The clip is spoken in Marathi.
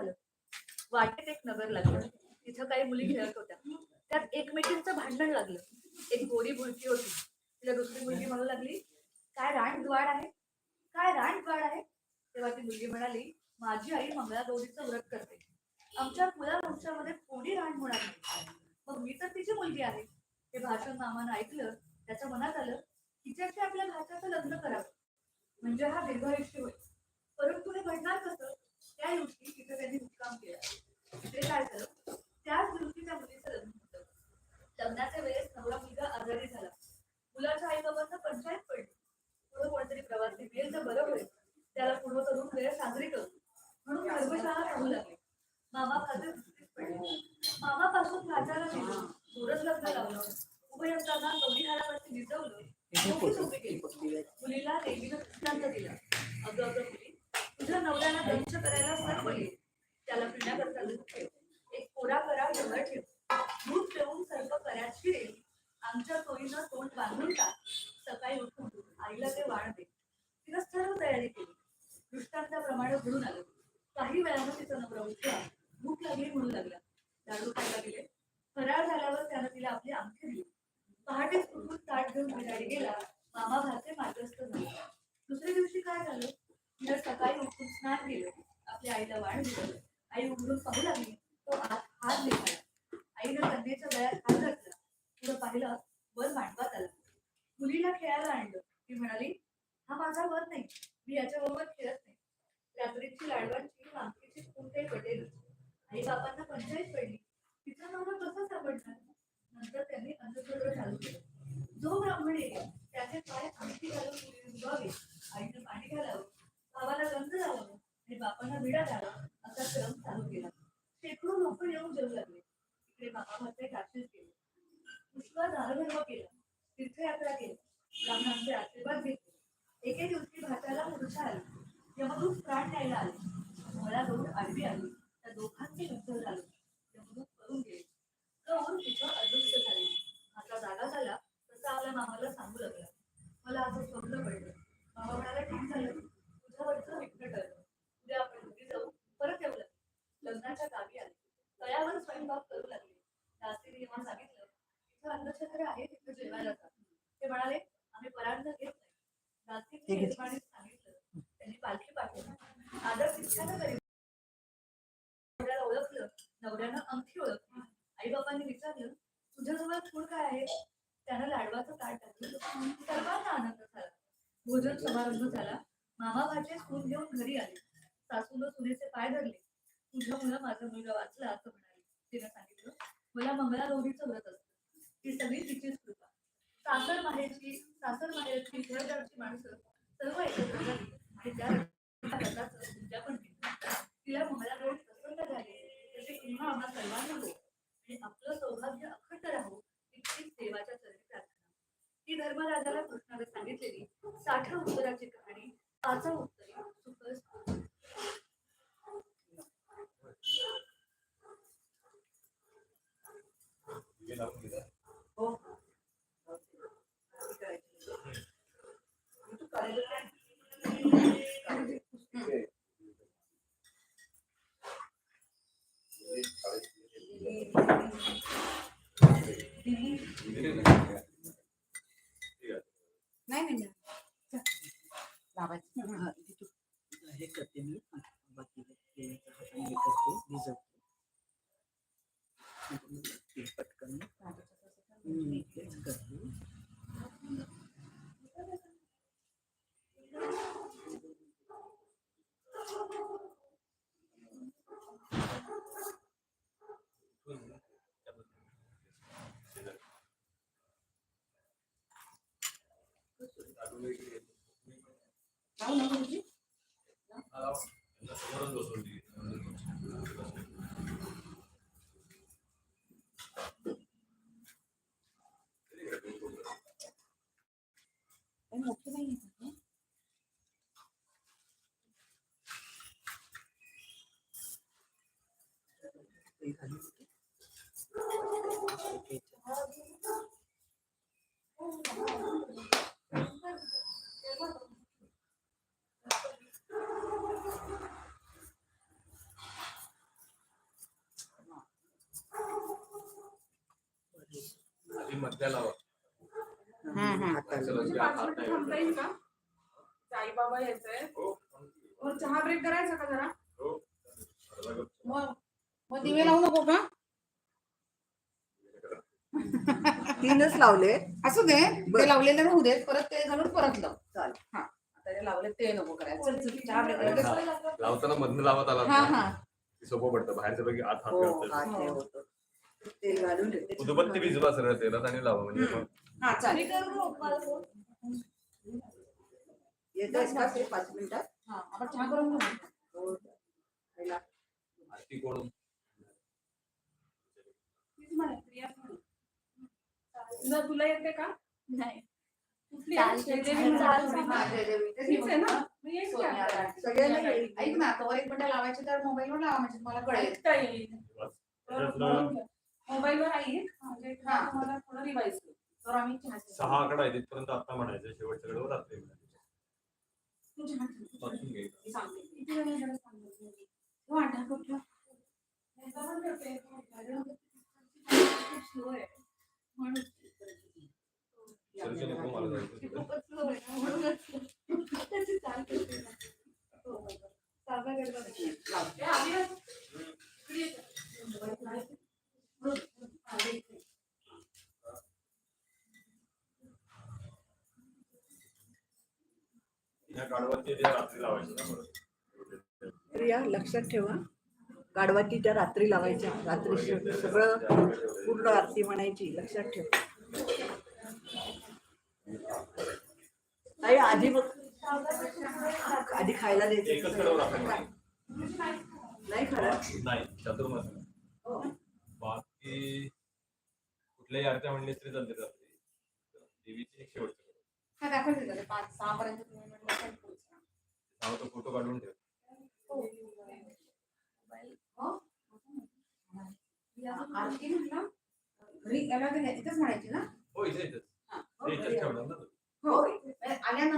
झालं. वाटेत एक नगर लागलं. तिथं काही मुली खेळत होत्या. त्यात एकमेकींचं भांडण लागलं. एक गोरी भुलकी होती. तिला दुसरी मुलगी म्हणू लागली काय रानद्वाड आहे? काय रानद्वाड आहे? तेव्हा ती मुलगी म्हणाली माझी आई मंगळागौरीचं व्रत करते. आमच्या मुलावंशामध्ये कोणी रान होणार नाही. मग मी तर तिची मुलगी आहे. हे भाषण मामानं ऐकलं. त्याच्या मनात आलं तिच्याशी आपल्या भाच्याचं लग्न करावं. म्हणजे हा दीर्घायुष्य होईल परंतु हे घडणार कसं त्या दिवशी तिथं त्यांनी मुक्काम केला तिथे काय झालं त्याच दिवशी त्या मुलीचं लग्न होतं लग्नाच्या वेळेस नवरा मुलगा आजारी झाला मुलाच्या आई बाबांना पंचायत पडली पुढे कोणतरी प्रवासी मिळेल तर बरं होईल त्याला पूर्ण करून वेळ साजरी करू म्हणून धर्मशाळा राहू लागली. मामा खाते पडले. मामापासून भाच्याला दिलं थोडंच लग्न लावलं. उभयंतांना गौरी हारावरती केली. मुलीला देवीनं दृष्टांत दिला. अगं अगं मुली तुझ्या नवऱ्याला दंश करायला सर्व येईल त्याला पिण्याकरता दूध ठेव. एक कोरा करा डोळा ठेव. दूध ठेवून सर्व कऱ्यात शिरेल. आमच्या सोयीनं तोंड बांधून टाक. सकाळी उठून आईला ते वाण दे. तिनं सर्व तयारी केली. दृष्टांताप्रमाणे घडून आलं. काही वेळानं तिचा नवरा उठला. भूक लागली म्हणू लागला. दारू खायला गेले. फरार झाल्यावर त्यानं तिला आपली अंगठी दिली. पहाटेच उठून ताट घेऊन बिराडी गेला. मामा भाचे मार्गस्थ झाले. दुसऱ्या दिवशी काय झालं? तिला सकाळी उठून स्नान केलं. आपल्या आईला वाण दिलं. आई उघडून पाहू लागली. तो आत हात निघाला आईनं कन्येच्या गळ्यात हात घातला. पुढं पाहिलं वर मांडवात आला. मुलीला खेळायला आणलं. ती म्हणाली हा माझा वर नाही. मी याच्याबरोबर खेळत नाही. रात्रीची लाडवांची वांकीची खून काही पटेल आई बापांना पंचायत पडली. तिचा नवरा कसा सापडणार? नंतर त्यांनी अंधश्रद्धा चालू केलं. जो ब्राह्मण येईल त्याचे पाय अंगठी घालून मुली आईनं पाणी घालावं भावाला गंध लावावं आणि बापांना विडा द्यावा असा क्रम चालू केला. शेकडो लोक येऊन जेवू लागले. इकडे बापामध्ये दाखल केले. पुष्कळ दानधर्म केला. तीर्थयात्रा केली. ब्राह्मणांचे तिथं अदृश्य झाले. आता जागा झाला तसा आपल्या मामाला सांगू लागला. मला असं स्वप्न पडलं. मामा म्हणाला ठीक झालं. तुझ्यावरचं विघ्न ठरलं उद्या आपण घरी जाऊ परत येऊ लागले. लग्नाच्या गावी आले. तळ्यावर स्वयंपाक करू लागले. दासीने जेव्हा सांगितलं तिथं अन्नछत्र आहे तिथं जेवायला जा. ते म्हणाले आम्ही परांत घेत नाही. दासीने सांगितलं. त्यांनी पालखी पाठवली. आदर तितक्यानं करीत ओळखलं. नवऱ्यानं अंगठी ओळखली. समारंभ झाला. मामा भाचे सून घेऊन घरी आले. सासूनं सुनेचे पाय धरले. तुझ्यामुळं माझा मुलगा वाचला असं म्हणाले. तिने सांगितलं मला मंगळागौरीचं व्रत असतं. ती सगळी तिचीच कृपा. सासर माहेरची सासर माहेरची घरदारची माणसं सर्व एकत्र झाली. आणि त्या व्रताचं पूजा पण केली. तिला मंगळागौरी प्रसन्न झाली. तसे पुन्हा आम्हा सर्वांना हो. आणि आपलं सौभाग्य अखंड राहो. इतकीच देवाच्या चरणी प्रार्थना. ही धर्मराजाला कृष्णाने सांगितलेली साठ उत्तराची कहाणी पाचा उत्तर सुपर नाही नाही लावायचं हे करते मी बाकी केळीचं हाताने हे करते भिजवते ते पटकन मी तेच करते लावू ना गुरुजी? काही मोठे नाही आहेत ना? ते घालून ते मधल्या लावा. चला, साईबाबा यायचंय. हो. मग चहा ब्रेक करायचा का जरा? हो. मग मग दिवे लावू नको का? तीनच लावले. असू दे. बरं. ते लावलेले राहू देत. परत ते घालून परत लाव चालेल. हा. आता ते लावले ते नको करायचं. चहा ब्रेक आणि करायचा. लावताना मधनं लावत आला हा हा. सोपं पडतं. बाहेरच्या पैकी आत हात हो घालतोय. हात हे. होतं. तेल घालून ठेवते. उदबत्ती भिजवा सरळ तेलात आणि लावा म्हणजे हम्म. मग हा मी चालेल? येतोयस का ते पाच मिनिटात हा हो. पहिला. आरती कोण तुला तुला येते का नाही कुठली? चालते, श्रीदेवी चालते. हा, श्रीदेवी. तेच आहे ना मी येईन की सोनिया आता. राठी. सगळ्यांना येईल. ऐक ना कवर एक मिनिटं लावायची तर मोबाईलवर लावा म्हणजे मला कळेल ऐकता येईल त्याच्यातलं मोबाईलवर आहे म्हणजे हा. तुम्हाला थोडं रिवाईज तर आम्ही सहा आकडा आहे तिथपर्यंत आता म्हणायचं शेवटच्या वेळेवर रात्री म्हणायचं. सांगते. किती वेळ झाला सांगितलं? तू आठवण करून ठेव. एकदा पण करते. slow आहे. म्हणून. चल, चल, नको मला जायचं ती तिथं. खूपच slow आहे ना, म्हणूनच त्याची चाल करते ना. हो. साधा गडबड आहे. ए, आली आहे? इकडे ये. प्रिया लक्षात ठेवा गाढवाची त्या रात्री लावायच्या रात्री सगळं पूर्ण आरती म्हणायची लक्षात ठेव. ताई आधी बघ आधी खायला द्यायचं. नाही चातुर्मास. नाही. बाकी कुठल्याही आरत्या म्हणले तरी चालते देवीची एक कडव. हा दाखवते तुला. पाच सहा पर्यंत तुम्ही म्हटलं तर पोहोचणार. नाव तो फोटो काढून ठेव हो? आरती म्हटलं घरी याला तर इथंच म्हणायची ना हो इथे इथेच हा. ते इथेच ठेवणार ना तू. हो आल्यानंतर